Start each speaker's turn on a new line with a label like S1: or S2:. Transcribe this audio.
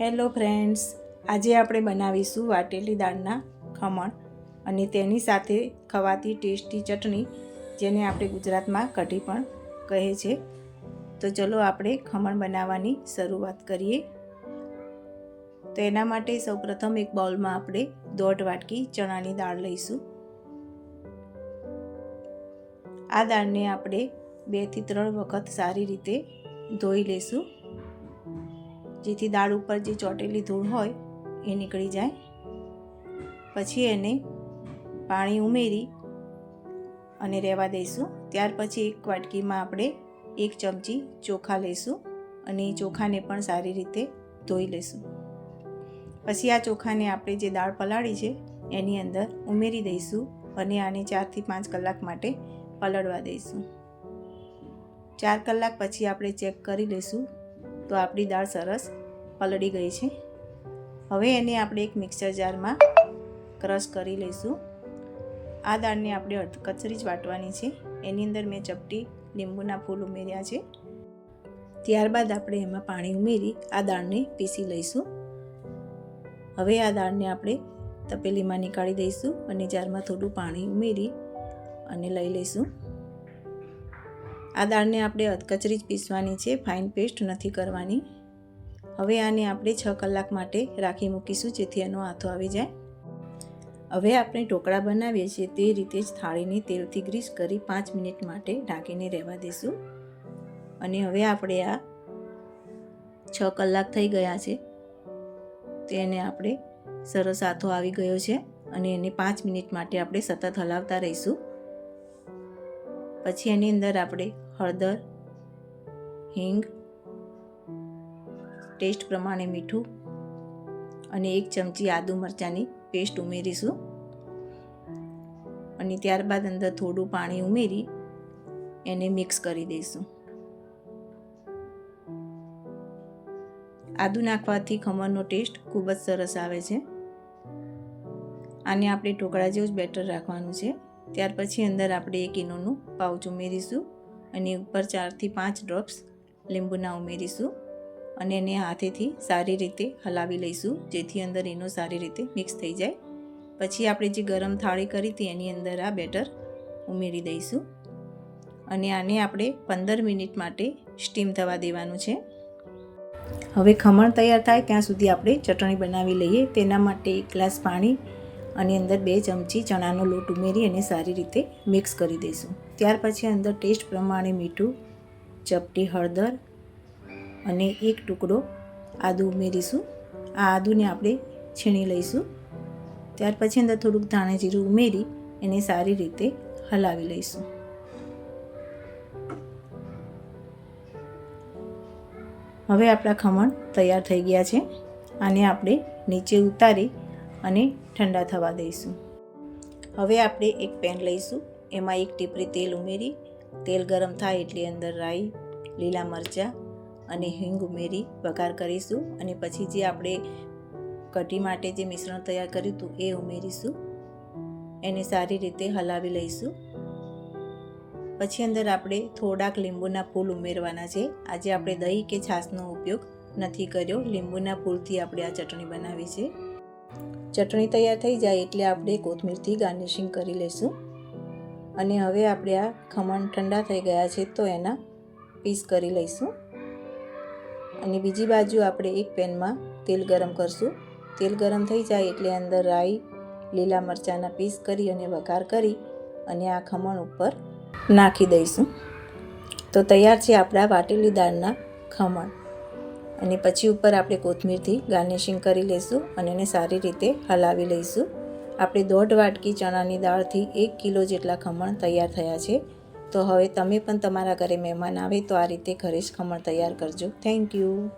S1: Hello friends, આજે આપણે બનાવીશું વાટેલી દાળના ખમણ અને તેની સાથે ખવાતી ટેસ્ટી ચટણી, જેને આપણે ગુજરાતમાં કઢી પણ કહે છે. તો ચલો આપણે ખમણ બનાવવાની શરૂઆત કરીએ. તો એના માટે સૌપ્રથમ એક બાઉલમાં આપણે દોઢ વાટકી ચણાની દાળ લઈશું. આ દાળને આપણે બેથી ત્રણ વખત સારી રીતે ધોઈ લઈશું જેથી દાળ ઉપર જે ચોટેલી ધૂળ હોય એ નીકળી જાય. પછી એને પાણી ઉમેરી અને રહેવા દઈશું. ત્યાર પછી એક વાટકીમાં આપણે એક ચમચી ચોખા લઈશું અને એ ચોખાને પણ સારી રીતે ધોઈ લઈશું. પછી આ ચોખાને આપણે જે દાળ પલાળી છે એની અંદર ઉમેરી દઈશું અને આને ચારથી પાંચ કલાક માટે પલળવા દઈશું. ચાર કલાક પછી આપણે ચેક કરી લઈશું તો આપણી દાળ સરસ પલળી ગઈ છે. હવે એને આપણે એક મિક્સર જારમાં ક્રશ કરી લઈશું. આ દાળને આપણે કચરી જ વાટવાની છે. એની અંદર મેં ચપટી, લીંબુના ફૂલ ઉમેર્યા છે. ત્યારબાદ આપણે એમાં પાણી ઉમેરી આ દાળને પીસી લઈશું. હવે આ દાળને આપણે તપેલીમાં નીકાળી દઈશું અને જારમાં થોડું પાણી ઉમેરી અને લઈ લઈશું. આ દાળને આપણે અધકચરી જ પીસવાની છે ફાઇન પેસ્ટ નથી કરવાની. હવે આને આપણે છ કલાક માટે રાખી મૂકીશું, જેથી એનો આથો આવી જાય. હવે આપણે ઢોકળા બનાવીએ છીએ, તે રીતે જ થાળીને તેલથી ગ્રીસ કરી પાંચ મિનિટ માટે ઢાંકીને રહેવા દઈશું અને હવે આપણે આ છ કલાક થઈ ગયા છે, તેને આપણે સરસ આથો આવી ગયો છે અને એને પાંચ મિનિટ માટે આપણે સતત હલાવતા રહીશું. પછી એની અંદર આપણે હળદર, હિંગ, ટેસ્ટ પ્રમાણે મીઠું અને એક ચમચી આદુ મરચાંની પેસ્ટ ઉમેરીશું. અને ત્યારબાદ અંદર થોડું પાણી ઉમેરી એને મિક્સ કરી દઈશું. આદુ નાખવાથી ખમણનો ટેસ્ટ ખૂબ જ સરસ આવે છે. આને આપણે ઢોકળા જેવું જ બેટર રાખવાનું છે. ત્યાર પછી અંદર આપણે એક ઇનોનું પાઉચ ઉમેરીશું. અને ઉપર ચારથી પાંચ ડ્રોપ્સ લીંબુના ઉમેરીશું અને એને હાથેથી સારી રીતે હલાવી લઈશું, જેથી અંદર એનો સારી રીતે મિક્સ થઈ જાય. પછી આપણે જે ગરમ થાળી કરી હતી, એની અંદર આ બેટર ઉમેરી દઈશું. અને આને આપણે પંદર મિનિટ માટે સ્ટીમ થવા દેવાનું છે. હવે ખમણ તૈયાર થાય ત્યાં સુધી આપણે ચટણી બનાવી લઈએ. તેના માટે એક ગ્લાસ પાણી અને અંદર બે ચમચી ચણાનો લોટ ઉમેરી અને સારી રીતે મિક્સ કરી દઈશું. ત્યાર પછી અંદર ટેસ્ટ પ્રમાણે મીઠું, ચપટી હળદર અને એક ટુકડો આદુ ઉમેરીશું. આ આદુને આપણે છીણી લઈશું. ત્યાર પછી અંદર થોડુંક ધાણા જીરું ઉમેરી એને સારી રીતે હલાવી લઈશું. હવે આપણા ખમણ તૈયાર થઈ ગયા છે. આને આપણે નીચે ઉતારી અને ઠંડા થવા દઈશું. હવે આપણે એક પેન લઈશું. એમાં એક ટીપરી તેલ ઉમેરી, તેલ ગરમ થાય એટલે અંદર રાઈ, લીલા મરચાં અને હિંગ ઉમેરી વઘાર કરીશું અને પછી જે આપણે કઢી માટે જે મિશ્રણ તૈયાર કર્યું હતું એ ઉમેરીશું. એને સારી રીતે હલાવી લઈશું. પછી અંદર આપણે થોડાક લીંબુના ફૂલ ઉમેરવાના છે. આજે આપણે દહીં કે છાશનો ઉપયોગ નથી કર્યો. લીંબુના ફૂલથી આપણે આ ચટણી બનાવી છે. ચટણી તૈયાર થઈ જાય એટલે આપણે કોથમીરથી ગાર્નિશિંગ કરી લઈશું. અને હવે આપણે આ ખમણ ઠંડા થઈ ગયા છે તો એના પીસ કરી લઈશું. અને બીજી બાજુ આપણે એક પેનમાં તેલ ગરમ કરશું. તેલ ગરમ થઈ જાય એટલે અંદર રાઈ, લીલા મરચાંના પીસ કરી અને વઘાર કરી અને આ ખમણ ઉપર નાખી દઈશું. તો તૈયાર છે આપણા વાટેલી દાળના ખમણ. અને પછી ઉપર આપણે કોથમીરથી ગાર્નિશિંગ કરી લઈશું અને એને સારી રીતે હલાવી લઈશું. આપણે દોઢ વાટકી ચણાની દાળથી એક કિલો જેટલા ખમણ તૈયાર થયા છે. તો હવે તમે પણ તમારા ઘરે મહેમાન આવે તો આ રીતે ઘરે જ ખમણ તૈયાર કરજો. Thank you